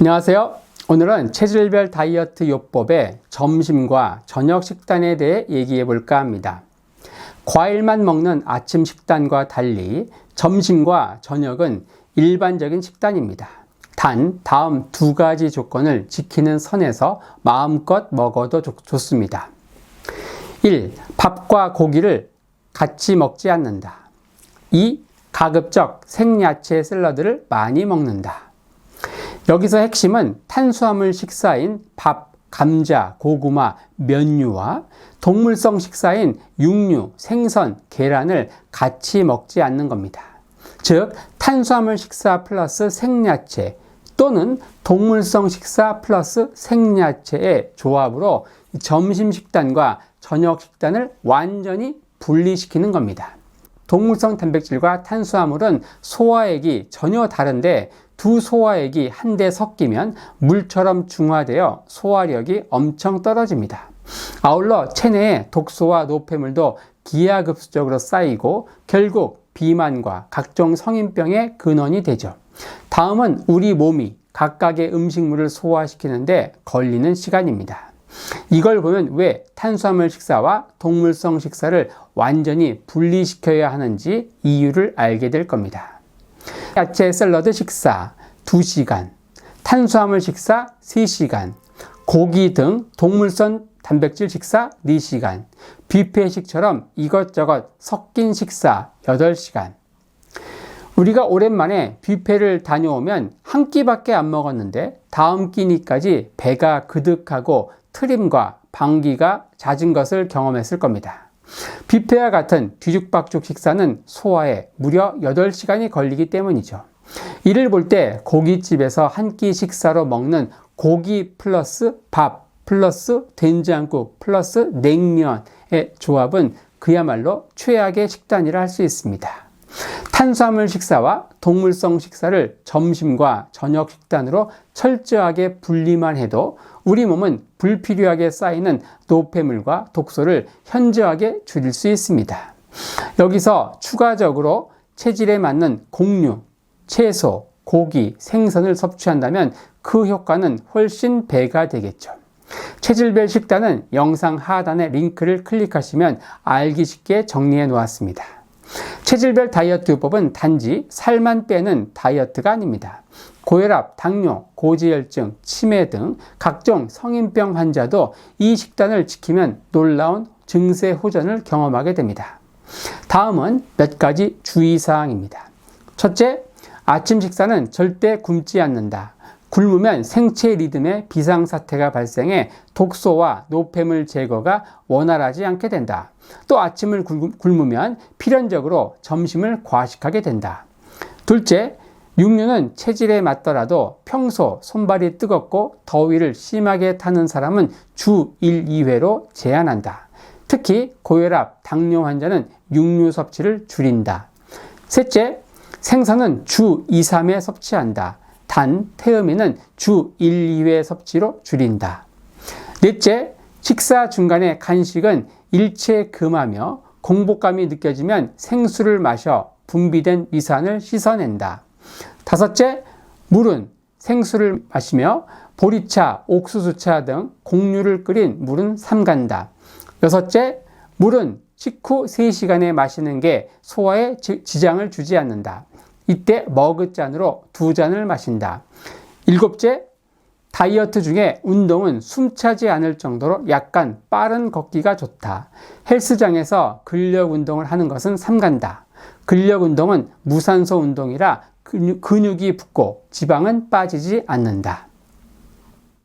안녕하세요. 오늘은 체질별 다이어트 요법의 점심과 저녁 식단에 대해 얘기해 볼까 합니다. 과일만 먹는 아침 식단과 달리 점심과 저녁은 일반적인 식단입니다. 단, 다음 두 가지 조건을 지키는 선에서 마음껏 먹어도 좋, 좋습니다. 1. 밥과 고기를 같이 먹지 않는다. 2. 가급적 생야채 샐러드를 많이 먹는다. 여기서 핵심은 탄수화물 식사인 밥, 감자, 고구마, 면류와 동물성 식사인 육류, 생선, 계란을 같이 먹지 않는 겁니다. 즉, 탄수화물 식사 플러스 생야채 또는 동물성 식사 플러스 생야채의 조합으로 점심 식단과 저녁 식단을 완전히 분리시키는 겁니다. 동물성 단백질과 탄수화물은 소화액이 전혀 다른데 두 소화액이 한데 섞이면 물처럼 중화되어 소화력이 엄청 떨어집니다. 아울러 체내에 독소와 노폐물도 기하급수적으로 쌓이고 결국 비만과 각종 성인병의 근원이 되죠. 다음은 우리 몸이 각각의 음식물을 소화시키는데 걸리는 시간입니다. 이걸 보면 왜 탄수화물 식사와 동물성 식사를 완전히 분리시켜야 하는지 이유를 알게 될 겁니다. 야채 샐러드 식사 2시간, 탄수화물 식사 3시간, 고기 등 동물성 단백질 식사 4시간, 뷔페식처럼 이것저것 섞인 식사 8시간. 우리가 오랜만에 뷔페를 다녀오면 한 끼밖에 안 먹었는데 다음 끼니까지 배가 그득하고 트림과 방귀가 잦은 것을 경험했을 겁니다. 뷔페와 같은 뒤죽박죽 식사는 소화에 무려 8시간이 걸리기 때문이죠. 이를 볼 때 고깃집에서 한 끼 식사로 먹는 고기 플러스 밥 플러스 된장국 플러스 냉면의 조합은 그야말로 최악의 식단이라 할 수 있습니다. 탄수화물 식사와 동물성 식사를 점심과 저녁 식단으로 철저하게 분리만 해도 우리 몸은 불필요하게 쌓이는 노폐물과 독소를 현저하게 줄일 수 있습니다. 여기서 추가적으로 체질에 맞는 곡류, 채소, 고기, 생선을 섭취한다면 그 효과는 훨씬 배가 되겠죠. 체질별 식단은 영상 하단에 링크를 클릭하시면 알기 쉽게 정리해 놓았습니다. 체질별 다이어트 요법은 단지 살만 빼는 다이어트가 아닙니다. 고혈압, 당뇨, 고지혈증, 치매 등 각종 성인병 환자도 이 식단을 지키면 놀라운 증세 호전을 경험하게 됩니다. 다음은 몇 가지 주의사항입니다. 첫째, 아침 식사는 절대 굶지 않는다. 굶으면 생체 리듬에 비상사태가 발생해 독소와 노폐물 제거가 원활하지 않게 된다. 또 아침을 굶으면 필연적으로 점심을 과식하게 된다. 둘째, 육류는 체질에 맞더라도 평소 손발이 뜨겁고 더위를 심하게 타는 사람은 주 1, 2회로 제한한다. 특히 고혈압, 당뇨 환자는 육류 섭취를 줄인다. 셋째, 생선은 주 2, 3회 섭취한다. 단, 태음인은 주 1, 2회 섭취로 줄인다. 넷째, 식사 중간에 간식은 일체 금하며 공복감이 느껴지면 생수를 마셔 분비된 위산을 씻어낸다. 다섯째, 물은 생수를 마시며 보리차, 옥수수차 등 곡류를 끓인 물은 삼간다. 여섯째, 물은 식후 3시간에 마시는 게 소화에 지장을 주지 않는다. 이때 머그잔으로 두 잔을 마신다. 일곱째, 다이어트 중에 운동은 숨차지 않을 정도로 약간 빠른 걷기가 좋다. 헬스장에서 근력 운동을 하는 것은 삼간다. 근력 운동은 무산소 운동이라 근육이 붙고 지방은 빠지지 않는다.